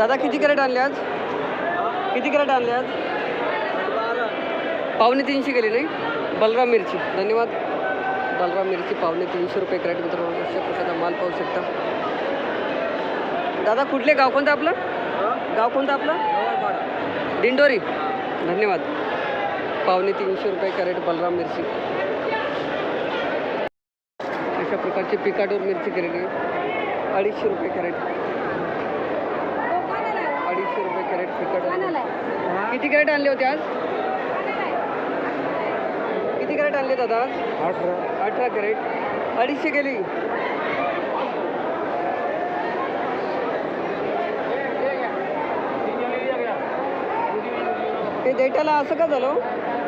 दादा किती कॅरेट आणले आज? किती कॅरेट आणले आज? पावणे तीनशे गेली नाही? बलराम मिरची. धन्यवाद. बलराम मिरची पावणे तीनशे रुपये कॅरेट मित्रांनो. अशा प्रकारचा माल पाहू शकता? दादा कुठले? गाव कोणतं आपलं? गाव कोणतं आपलं? दिंडोरी. धन्यवाद. पावणे तीनशे रुपये कॅरेट बलराम मिरची. अशा प्रकारची पिकाडोर मिरची कॅरेट आहे. अडीचशे रुपये कॅरेट. किती कॅरेट आणले होते आज? किती कॅरेट आणले दादा? आज अठरा. अठरा कॅरेट. अडीचशे गेली. ते डेटाला असं का झालं?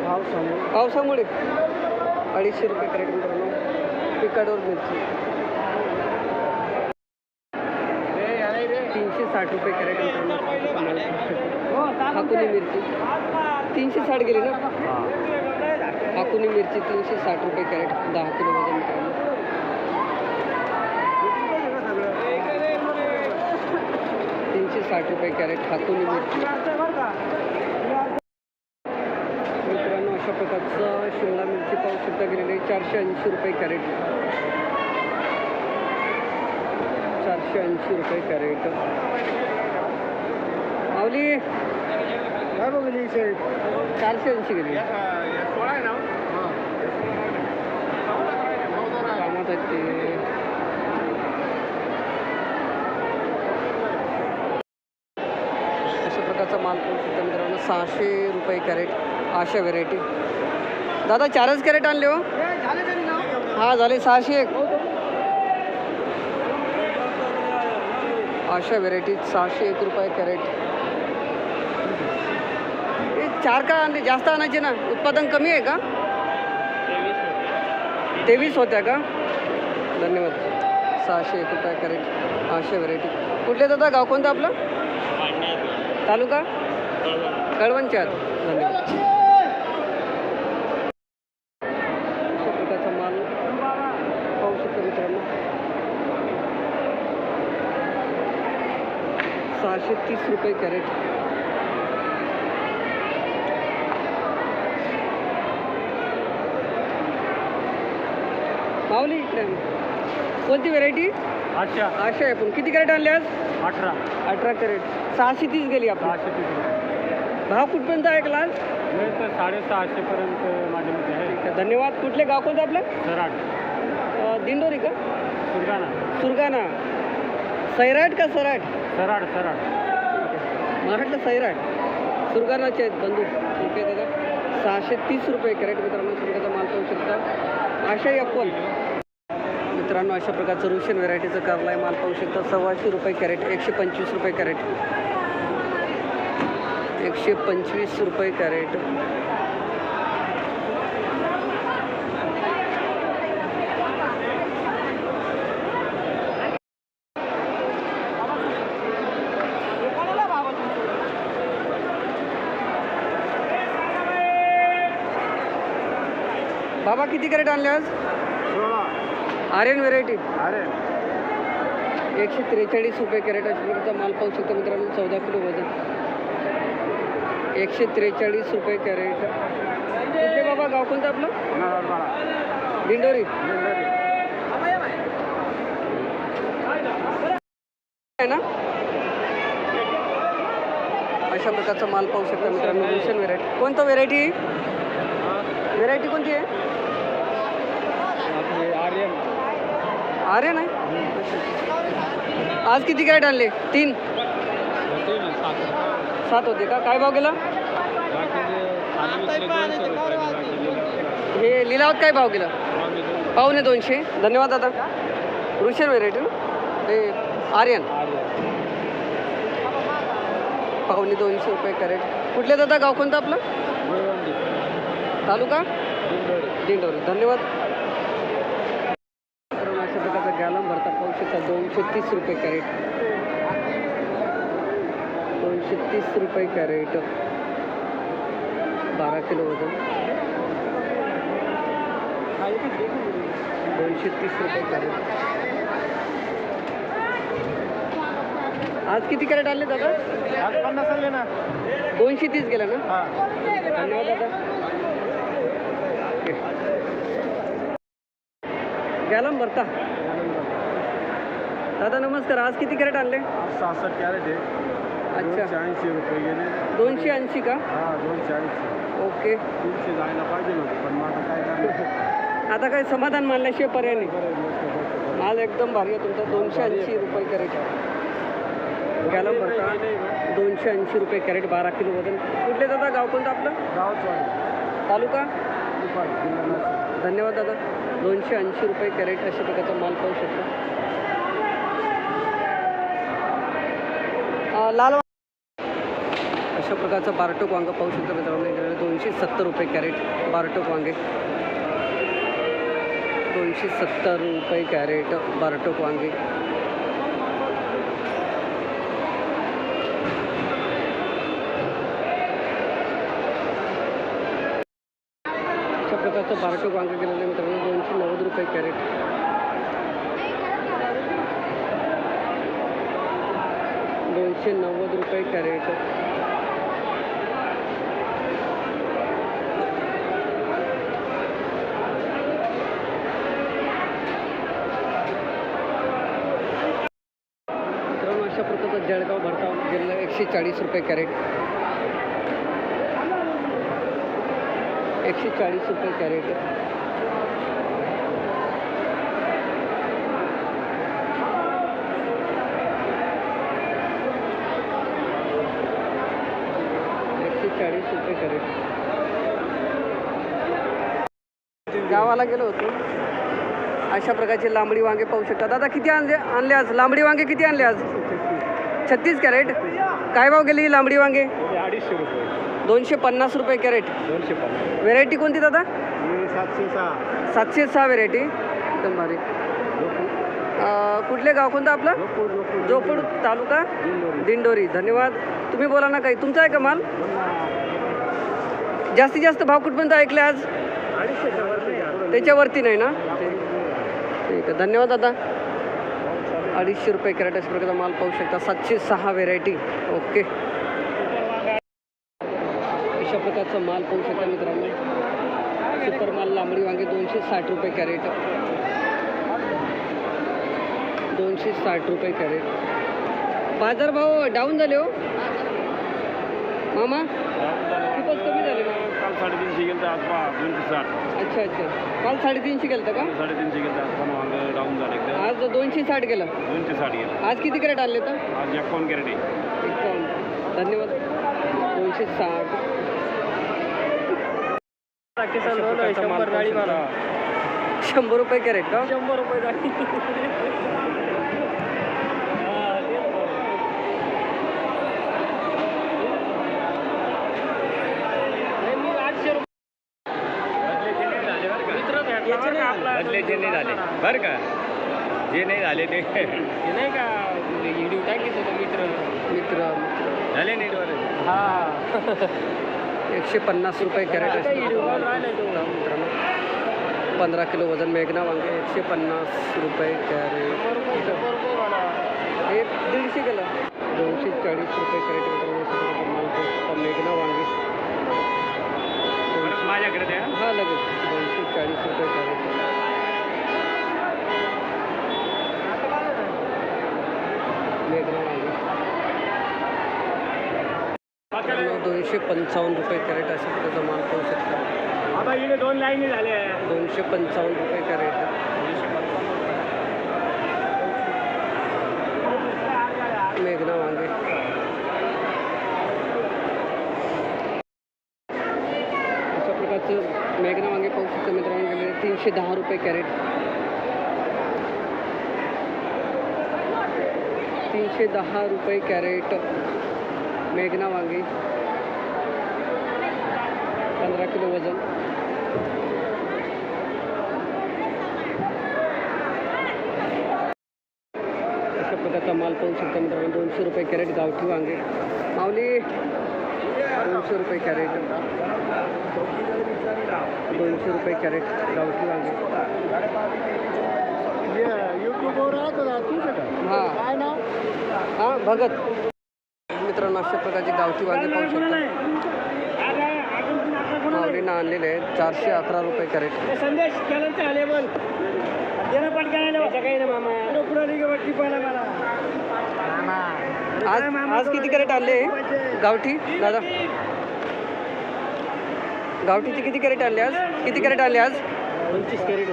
पावसामुळे. पावसामुळे. अडीचशे रुपये कॅरेट मित्रांनो. पिकाडोर मिरची तीनशे साठ रुपये कॅरेट मित्रांनो. हाकुनी मिरची. तीनशे साठ गेली ना? हाकुनी मिरची तीनशे साठ रुपये कॅरेट दहा किलो वजन मित्रांनो. तीनशे साठ रुपये कॅरेट हाकुनी मिरची. मित्रांनो अशा प्रकारचं शिमला मिरची पाहू शकता गेलेली चारशे ऐंशी रुपये कॅरेट. चारशे ऐंशी रुपये कॅरेट. माऊली चारशे ऐंशी गेली. अशा प्रकारचा माल शकता मित्रांनो सहाशे रुपये कॅरेट अशा व्हेरायटी दादा चारच कॅरेट आणले हो. हा झाले सहाशे एक. अशा व्हेरायटी सहाशे एक रुपये कॅरेट. हे चार का आणले जास्त आणायचे ना? उत्पादन कमी आहे का? तेवीस होत्या का? धन्यवाद. सहाशे एक रुपये कॅरेट पाचशे व्हेरायटी कुठले दादा? गाव कोणतं आपलं? तालुका? कळवणचे आहात. धन्यवाद. माल पाहू शकतो मित्रांनो. सहाशे तीस रुपये कॅरेट माऊली इकडे कोणती व्हेरायटी अच्छा आशा आहे. पण किती कॅरेट आणले आज? अठरा. अठरा कॅरेट सहाशे तीस गेली आपली. सहाशे तीस भाव कुठपर्यंत आहे क्लास नाही तर साडेसहाशे पर्यंत आहे. धन्यवाद. कुठले गाव कोणतं आपलं? सराट अं, दिंडोरी का? सुरगाणा. सुरगाणा. सैराट का सराट? सराट सराट मला वाटलं सैराट. सुरगाणाचे आहेत बंधू ठीक आहे दादा. सहाशे तीस रुपये कॅरेट मित्रांनो सुरगाचा माल पाहू शकता. आशाही अप्पल. मित्रांनो अशा प्रकारचं रुशियन व्हरायटीचं कारलाय माल पाहू शकता सव्वाशे रुपये कॅरेट एकशे पंचवीस रुपये कॅरेट. एकशे पंचवीस रुपये कॅरेट. बाबा किती कॅरेट आणले आज? सोळा. आर्यन व्हेरायटी अरे एकशे त्रेचाळीस रुपये कॅरेट अशा प्रकारचा माल पाहू शकता मित्रांनो चौदा किलो वजन. एकशे त्रेचाळीस रुपये कॅरेट. कुठले बाबा गाव कोणतं आपलं? दिंडोरी. आहे ना? अशा प्रकारचा माल पाहू शकता मित्रांनो रुशन व्हेरायटी कोणतं व्हेरायटी व्हेरायटी कोणती आहे? आर्यन. आर्यन आहे आज किती कॅरेट आणले तीन। सात होते का काय? भाव गेला हे लिलावत काय भाव गेला पाहुणे दोनशे. धन्यवाद दादा. रुशन व्हेरायटी ना? हे आर्यन. पाहुणे दोनशे रुपये कॅरेट कुठले दादा? गाव कोणतं आपलं? तालुका? दिंडोरी. धन्यवाद मित्रांनो, अशा प्रकारचा गॅलम भरता पाहू शकता दोनशे तीस रुपये कॅरेट. दोनशे तीस रुपये कॅरेट. बारा किलो वजन. दोनशे तीस रुपये कॅरेट. आज किती कॅरेट आणले दादा? आज पन्नास आले ना. दोनशे तीस गेला ना? धन्यवाद दादा. गेला ना भरता दादा नमस्कार. आज किती कॅरेट आणले? सहासष्ट कॅरेट आहे. अच्छा. ऐंशी रुपये गेले. दोनशे ऐंशी का? हा दोनशे ऐंशी. ओके. तीनशे जायला पाहिजे पण आता काय आता काय समाधान मानल्याशिवाय पर्याय नाही. माल एकदम भारी आहे तुमचा. दोनशे ऐंशी रुपये कॅरेट गॅलम भरता दोनशे ऐंशी रुपये कॅरेट बारा किलो वजन. कुठले दादा? गाव कोणतं आपलं? गावच वाढलं तालुका. धन्यवाद दादा. दोनशे ऐंशी रुपये कॅरेट अशा प्रकारचा माल पाहू शकता. लाल अशा प्रकारचं बारटोक वांग पाहू शकता मित्रांनो. इकडे दोनशे सत्तर रुपये कॅरेट बारटोक वांगे. दोनशे सत्तर रुपये कॅरेट बारटोक वांगे. अशा प्रकारचं बारटोक वांग गेलेलं आहे मित्रांनो दोनशे नव्वद रुपये कॅरेट. दोनशे नव्वद रुपये कॅरेट. मित्रांनो अशा प्रकारचा जळगाव भरताव जिल्हा एकशे चाळीस रुपये कॅरेट. एकशे चाळीस रुपये कॅरेट एकशे चाळीस रुपये कॅरेट गावाला गेलो होतो. अशा प्रकारचे लांबडी वांगे पाहू शकता. दादा किती आणले आणले आज? लांबडी वांगे किती आणले आज? छत्तीस कॅरेट? काय भाव गेली लांबडी वांगे? अडीचशे रुपये. दोनशे पन्नास रुपये कॅरेट. दोनशे पन्नास. व्हेरायटी कोणती दादा? सातशे सहा. सातशे सहा व्हेरायटी एकदम भारी. कुठले गाव कोणतं आपलं? जोपूर तालुका? दिंडोरी. धन्यवाद. तुम्ही बोला ना काही. तुमचा आहे का माल? जास्तीत जास्त भाव कुठपर्यंत ऐकले आज. त्याच्यावरती नाही ना? ठीक ठीक आहे धन्यवाद दादा. अडीचशे रुपये कॅरेट अशा प्रकारचा माल पाहू शकता. सातशे सहा व्हेरायटी ओके अशा प्रकारचा माल पाहू शकता मित्रांनो. सुपर माल लांबडी वांगे दोनशे साठ रुपये कॅरेट. दोनशे साठ रुपये कॅरेट. बाजारभाव डाऊन झाले हो. मामा खूपच कमी झाले ना काल साडेतीनशे गेलं तर आज पहा दोनशे साठ. अच्छा अच्छा. काल साडेतीनशे गेलं का? साडेतीनशे गेलं तर आज पण वांग डाऊन झालं एकदम आज दोनशे साठ गेलं. दोनशे साठ गेलं. आज किती कॅरेट आणले तर? आज एकावन्न कॅरेट आहे. एकावन्न. धन्यवाद. दोनशे साठ. शंभर रुपये कॅरेट का? शंभर रुपये गाडी बदलेचे नाही झाले बरं का. जे नाही झाले ते. नाही का व्हिडिओ टाकीत होतं मित्र. मित्र झाले नेटवर हा. एकशे पन्नास रुपये कॅरेट असते मित्रांनो पंधरा किलो वजन मेघना वांगे एकशे पन्नास रुपये कॅरेट. हे दीडशे गेलं दोनशे चाळीस रुपये कॅरेट मित्रांनो. मेघना वांगे. माझ्याकडे हा लगेच. दोनशे चाळीस रुपये कॅरेट. दोनशे पंचावन्न रुपये कॅरेट अशा प्रकारचा माल पाहू शकता. आता इकडे दोन लाईनी झाल्या दोनशे पंचावन्न रुपये कॅरेट. मेघना वांगे. अशा प्रकारचं मेघना वांगे पाहू शकतो मित्रांनो गेले तीनशे दहा रुपये कॅरेट. तीनशे दहा रुपये कॅरेट मेघना वांगे. पंधरा किलो वजन. अशा प्रकारचा माल पाहू शकता मित्रांनो. दोनशे रुपये कॅरेट गावठी वांगे. माऊली दोनशे रुपये कॅरेट. दोनशे रुपये कॅरेट गावठी वांगे. युपी हां. हां भगत. मित्रांनो अशा प्रकारचे गावठी वांगे पाहू शकता. माऊलीनं आणलेले आहेत. चारशे अकरा रुपये कॅरेट. संदेश केलं आले बोल देणं पटकन काही ना मामा. आज आज किती कॅरेट आणले? गावठी? दादा. गावठीचे किती कॅरेट आणले आज? किती कॅरेट आणले आज? पंचवीस कॅरेट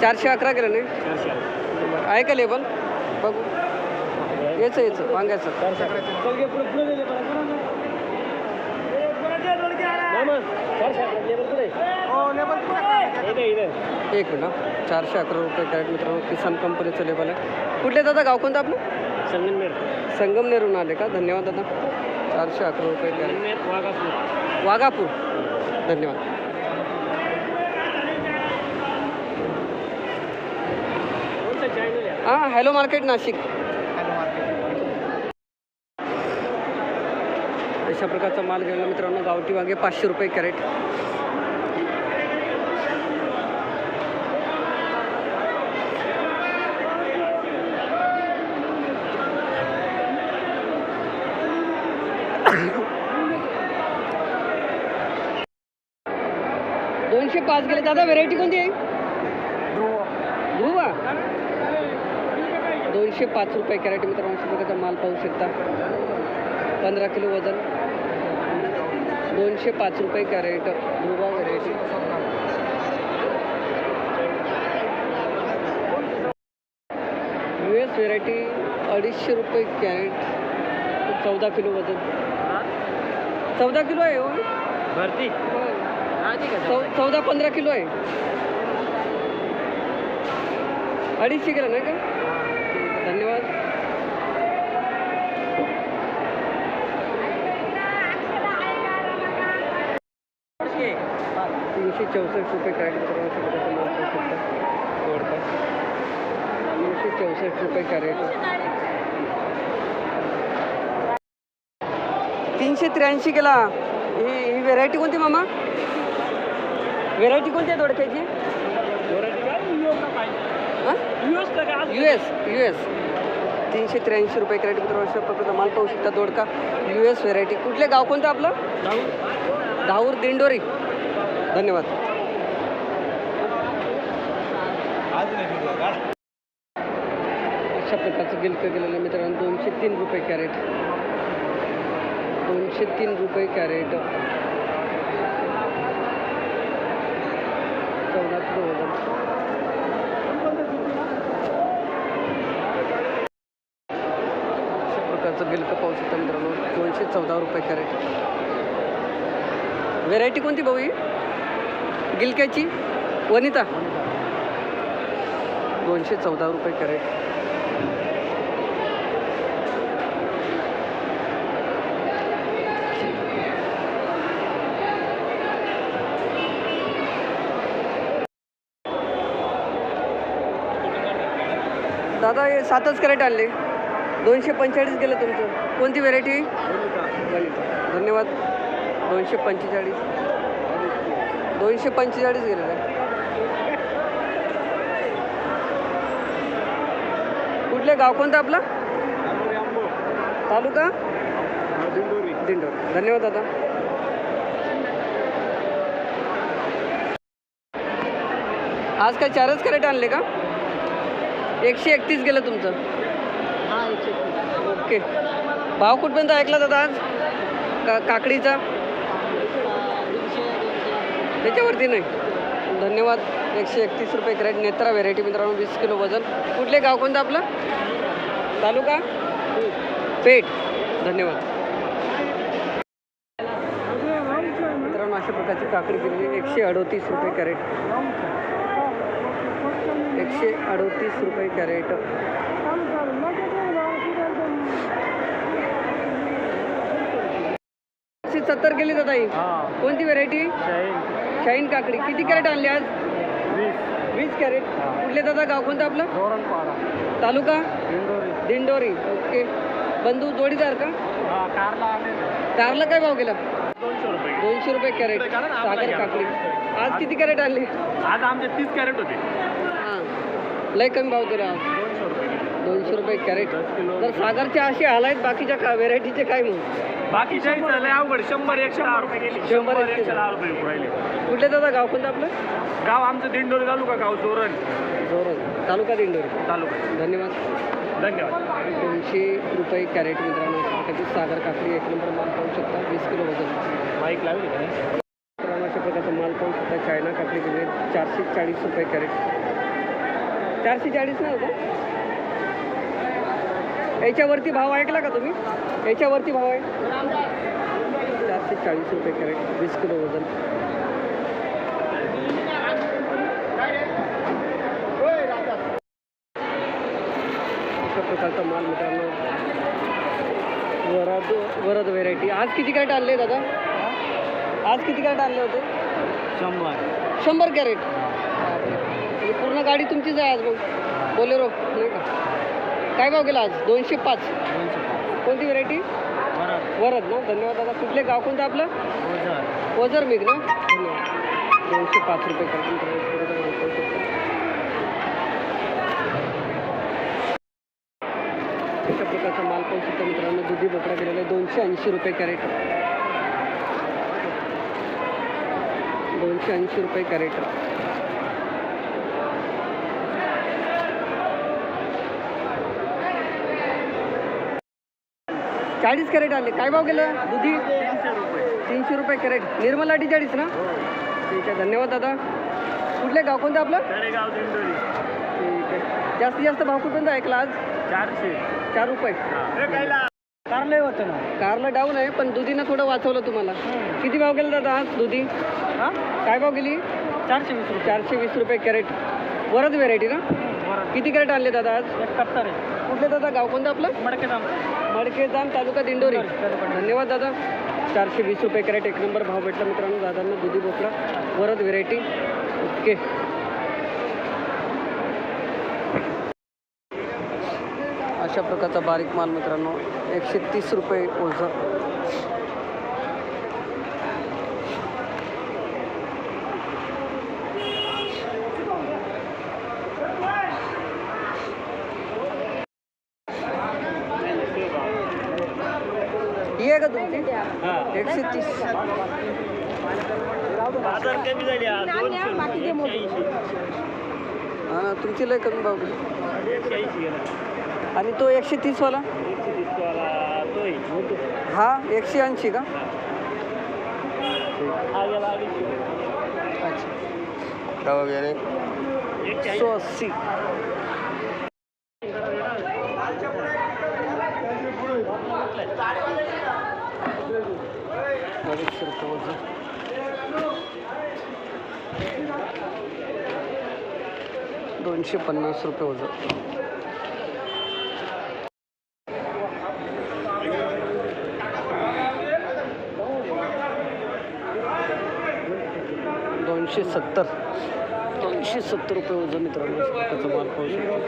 चारशे अकरा केलं नाही चारशे बरं आहे का लेबल? बघू. याचं याचं वांग्याचं. एक मिनिट हा. चारशे अकरा रुपये कॅरेट मित्रांनो किसान कंपनीचं लेबल आहे. कुठले दादा गाव कोणतं आपलं? संगमनेर संगमनेरहून आले का? धन्यवाद दादा. चारशे अकरा रुपये कॅरेट. वाघापूर. वाघापूर. धन्यवाद. हां हॅलो मार्केट नाशिक. अशा प्रकारचा माल घ्यायला मित्रांनो गावठी वांगे पाचशे रुपये कॅरेट. दोनशे पाच गेले. दादा व्हेरायटी कोणती आहे? ध्रुवा दोनशे पाच रुपये कॅरेट मित्रांनो अशा प्रकारचा माल पाहू शकता. पंधरा किलो वजन. दोनशे पाच रुपये कॅरेट. ध्रुवा व्हेरायटी यू एस व्हेरायटी अडीचशे रुपये कॅरेट. चौदा किलो वजन. चौदा किलो आहे हो. भरती? चौ चौदा पंधरा किलो आहे. अडीचशे किलो नाही का? धन्यवाद तीनशे चौसष्ट रुपये तीनशे चौसष्ट रुपये कॅरेट. तीनशे त्र्याऐंशी केला. ही ही व्हेरायटी कोणती मामा? व्हेरायटी कोणती आहे दोडक्याची? यू एस यू एस तीनशे त्र्याऐंशी रुपये कॅरेट अशा प्रकारचा माल पाहू शकता दोडका. यू एस व्हेरायटी कुठले गाव कोणतं आपलं? धाऊर दिंडोरी. धन्यवाद. अशा प्रकारचं गिलकं गेलेलं मित्रांनो दोनशे तीन रुपये कॅरेट. दोनशे तीन रुपये कॅरेट. चौदा किलो वजन अशा प्रकारचं गिलकं पाहू शकता मित्रांनो दोनशे चौदा रुपये कॅरेट. व्हेरायटी कोणती भाऊ ही? गिलक्याची? वनिता? दोनशे चौदा रुपये कॅरेट. दादा हे सातच कॅरेट आणले. दोनशे पंचेचाळीस गेलं तुमचं. कोणती व्हेरायटी धन्यवाद. दोनशे पंचेचाळीस. दोनशे पंचेचाळीस गेलेलं आहे. कुठले गाव कोणतं आपलं? तालुका? दिंडोर. धन्यवाद दादा. आज काय चारच कॅरेट आणले का? एकशे एकतीस गेलं तुमचं. ओके. भाव कुठपर्यंत ऐकला दादा आज? का काकडीचा? त्याच्यावरती नाही. धन्यवाद. एकशे एकतीस रुपये कॅरेट नेत्रा व्हेरायटी मित्रांनो वीस किलो वजन. कुठले गाव कोणतं आपलं? तालुका? पेठ. धन्यवाद. मित्रांनो अशा प्रकारची काकडी दिलेली एकशे अडोतीस रुपये कॅरेट. एकशे अडोतीस रुपये कॅरेट. सत्तर दादा ही. कोणती व्हेरायटी शाईन काकडी. किती कॅरेट आणली आज? वीस. कॅरेट. कुठले दादा? गाव कोणतं आपलं? तालुका? दिंडोरी. ओके. बंधू जोडीदार का? कारला काय भाव गेला दोनशे रुपये. कॅरेट. सागर काकडी. आज किती कॅरेट आणली? आज आमचे तीस कॅरेट होते. हां. लय कमी भाव दिला आज. दोनशे रुपये. कॅरेट. तर सागरचे असे हाल आहेत बाकीच्या का व्हेरायटीचे काय मग? बाकी काही झालं अवघड. शंभर एकशे दहा रुपये गेली. शंभर एकशे दहा रुपये राहिले कुठले दादा? गाव कोणतं आपलं? गाव आमचं दिंडोरी तालुका गाव जोरण जोरण तालुका दिंडोरी. तालुका. धन्यवाद. धन्यवाद. दोनशे रुपये कॅरेट मित्रांनो कधी सागर काकडी एक नंबर माल पाहू शकता. वीस किलो वजन. माईक लावली मित्रांनो अशा प्रकारचा माल पाहू शकता. चायना काकडी दिले. चारशे चाळीस रुपये कॅरेट. चारशे चाळीस नाही होता याच्यावरती भाव ऐकला का तुम्ही? याच्यावरती भाव आहे चारशे चाळीस रुपये कॅरेट वीस किलो वजन. अशा प्रकारचा माल मित्रांनो. वरद वरद व्हेरायटी आज किती कॅरेट आणले दादा? आज किती कॅरेट आणले होते? शंभर. शंभर कॅरेट? म्हणजे पूर्ण गाडी तुमचीच आहे आज मग बोलेरो नाही का? काय भाव गेला आज? दोनशे पाच. कोणती व्हेरायटी वरद. ना? धन्यवाद दादा. कुठले गाव कोणतं आपलं? ओझर. मिग ना? धन्यवाद. दोनशे पाच रुपये अशा प्रकारचा माल पाहू शकता मित्रांनो दुधी बोकडा गेलेला आहे. दोनशे ऐंशी रुपये कॅरेट. दोनशे ऐंशी रुपये कॅरेट. चाळीस कॅरेट आले. काय भाव गेलं? दुधी? तीनशे रुपये कॅरेट. निर्मल अटी चाळीस ना? ठीक आहे धन्यवाद दादा. कुठले गाव कोणतं आपलं? ठीक आहे. जास्तीत जास्त भाव कुठून ऐकला आज? चारशे. चार रुपये. कारले होतं ना. कारला डाऊन आहे पण दुधीनं थोडं वाचवलं तुम्हाला. किती भाव गेला दादा आज दुधी? हा? काय भाव गेली? चारशे वीस रुपये. चारशे वीस रुपये कॅरेट. वरच व्हेरायटी ना? किती कॅरेट आणले दादा आज? एकाहत्तर आहे. कुठले दादा? गाव कोणतं आपलं? मडके दाम तालुका दिंडोरी. धन्यवाद दादा. चारशे वीस रुपये कॅरेट एक नंबर भाव भेटला मित्रांनो. दादांना दुधी भोपळा वरद व्हेरायटी. ओके. अशा प्रकारचा बारीक माल मित्रांनो एकशे तीस रुपये ओझं. आहे का तुमची एकशे तीस. बाजार कमी झाली आज दोनशे हा ना तुमची लय कमी भाव गेली. एकशे ऐंशी गेला. आणि तो एकशे तीसवाला? एकशे तीसवाला तोय. हा एकशे ऐंशी का? हा गेला अडीचशे अच्छा. वगैरे एकशे सो अस्सी. अडीचशे रुपये वजन. दोनशे पन्नास रुपये वजन. दोनशे सत्तर. दोनशे सत्तर रुपये वजन मित्रांनो. त्याचा माल पाहू शकतो.